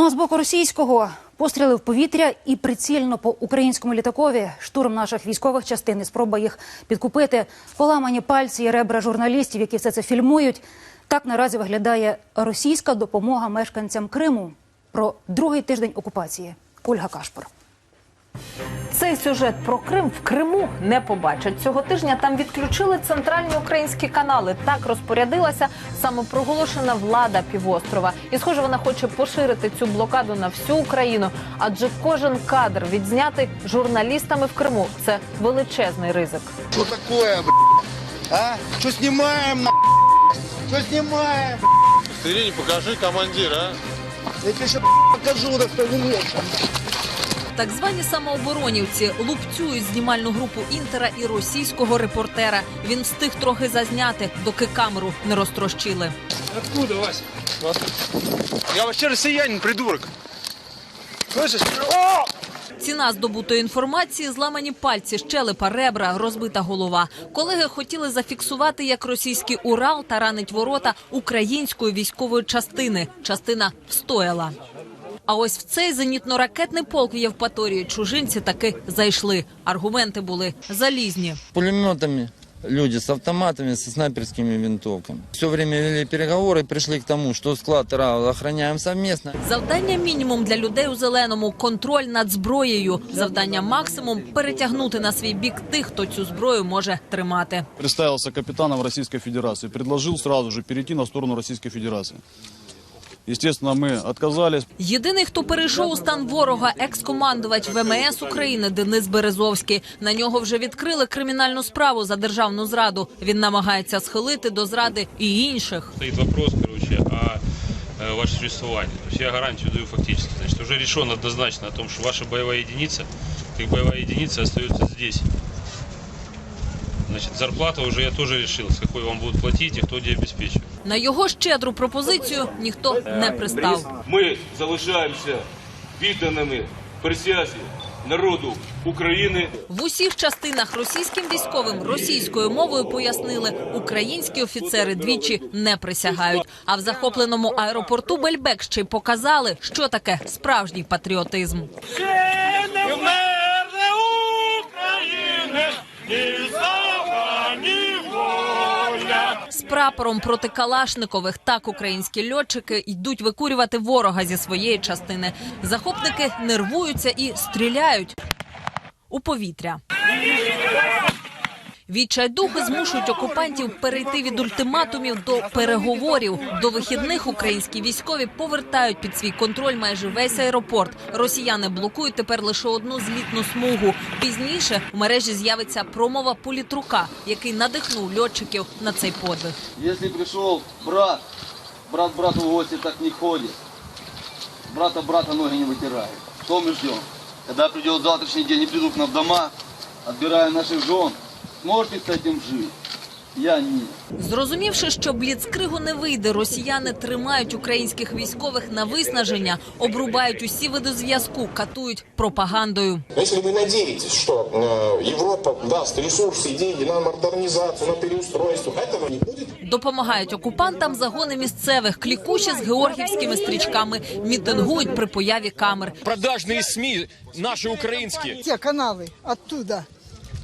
Ну а з боку російського постріли в повітря і прицільно по українському літакові, штурм наших військових частин і спроба їх підкупити, поламані пальці і ребра журналістів, які все це фільмують. Так наразі виглядає російська допомога мешканцям Криму про другий тиждень окупації. Ольга Кашпор. Цей сюжет про Крим в Криму не побачать. Цього тижня там відключили центральні українські канали. Так розпорядилася самопроголошена влада півострова. І схоже, вона хоче поширити цю блокаду на всю Україну. Адже кожен кадр відзнятий журналістами в Криму це величезний ризик. Что такое, б***ь? А? Что снимаем, на? Что снимаем? Ирине покажи командира, Я тебе сейчас покажу, да что вы Так звані самооборонівці лупцюють знімальну групу інтера і російського репортера. Він встиг трохи зазняти, доки камеру не розтрощили. Откуда, Вася? Я вообще россиянин, придурок. Слышишь? О! Ціна здобутої інформації зламані пальці, щелепа, ребра, розбита голова. Колеги хотіли зафіксувати, як російський Урал таранить ворота української військової частини. Частина встояла. А ось в цей зенітно-ракетний полк в Євпаторії чужинці таки зайшли. Аргументи були залізні. пулеметами, люди с автоматами, со снайперскими винтовками. Все время вели переговоры, пришли к тому, что склад РА охраняем совместно. Завдання мінімум для людей у зеленому контроль над зброєю. Завдання максимум перетягнути на свій бік тих, хто цю зброю може тримати. представился капитаном Российской Федерации, предложил сразу же перейти на сторону Российской Федерации. Естественно, мы отказались. Єдиний, хто перейшов у стан ворога, екс-командувач ВМС України Денис Березовський. На нього вже відкрили кримінальну справу за державну зраду. Він намагається схилити до зради і інших. стоит вопрос, короче, о э, вашем. То есть я гарантию даю фактически. Значит, уже решен однозначно о том, что ваша боевая единица, как боевая единица, остается здесь. Значит, зарплата уже я тоже решил, с какой вам будут платить и кто где обеспечивает. На його щедру пропозицію ніхто не пристав. Ми залишаємося відданими присязі народу України. В усіх частинах російським військовим російською мовою пояснили, українські офіцери двічі не присягають. А в захопленому аеропорту Бельбек ще й показали, що таке справжній патріотизм. З прапором проти Калашникових так українські льотчики йдуть викурювати ворога зі своєї частини. Захопники нервуються і стріляють у повітря. Відчайдухи змушують окупантів перейти від ультиматумів до переговорів. До вихідних українські військові повертають під свій контроль майже весь аеропорт. Росіяни блокують тепер лише одну злітну смугу. Пізніше в мережі з'явиться промова політрука, який надихнув льотчиків на цей подвиг. Если пришел брат, брат брату в гости так не ходит. Брата брата ноги не вытирает. Что мы ждем? Когда придет завтрашний день и придут к нам дома, отбирая наших жен, сможете с этим жить? Я нет. Зрозумівши, що бліцкригу не вийде, росіяни тримають українських військових на виснаження, обрубають усі види зв'язку, катують пропагандою. Если вы надеетесь, что э, Европа даст ресурсы, деньги на модернизацию, на переустройство, этого не будет. Допомагають окупантам загони місцевих, клікуші з георгівськими стрічками, мітингують при появі камер. Продажные СМИ, наши украинские. те каналы оттуда,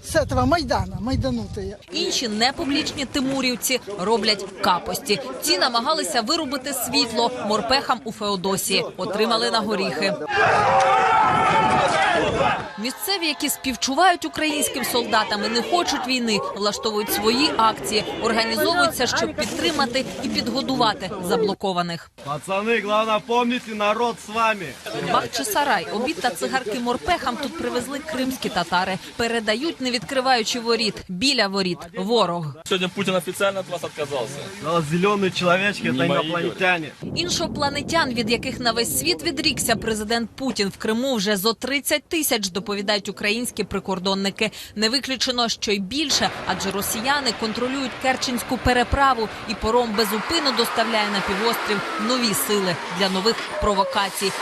с этого Майдана, майданутые. Інші непублічні тимурівці роблять капості. Ці намагалися вирубити світло морпехам у Феодосії. Отримали на горіхи. Місцеві, які співчувають українським солдатам і не хочуть війни, влаштовують свої акції, організовуються, щоб підтримати і підгодувати заблокованих. Пацаны, главное помните, народ с вами. Бахчисарай, обід та цигарки морпехам тут привезли кримські татари. Передають, не відкриваючи воріт. Біля воріт ворог. Сьогодні Путін офіційно від вас відказався. Зеленые человечки, это инопланетяне. Іншопланетян, від яких на весь світ відрікся президент Путін в Криму, вже зо 30 тисяч доповідають українські прикордонники. Не виключено, що й більше, адже росіяни контролюють Керченську переправу і пором безупину доставляє на півострів нові сили для нових провокацій.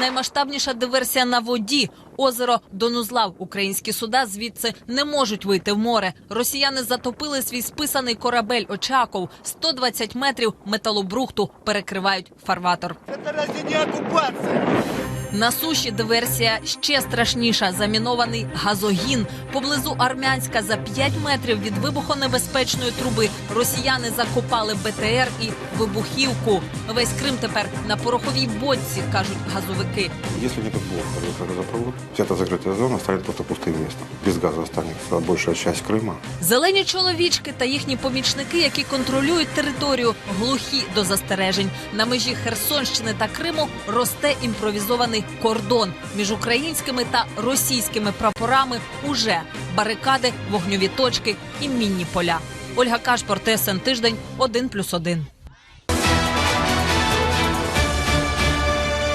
Наймасштабніша диверсія на воді. Озеро Донузлав. Українські суда звідси не можуть вийти в море. Росіяни затопили свій списаний корабель Очаков. 120 метрів металобрухту перекривають фарватор. Це наразі не оккупация? На суші диверсія ще страшніша. Замінований газогін поблизу Армянська за 5 метрів від вибухонебезпечної труби. Росіяни закопали БТР і вибухівку. Весь Крим тепер на пороховій бочці, кажуть газовики. Если не дай бог разрушит газопровод, вся эта закрытая зона станет просто пустым местом. Без газа останется большая часть Крыма. Зелені чоловічки та їхні помічники, які контролюють територію, глухі до застережень. На межі Херсонщини та Криму росте імпровізований кордон між українськими та російськими прапорами. Уже барикади, вогньові точки і мінні поля. Ольга Кашпор, ТСН Тиждень, 1+,1.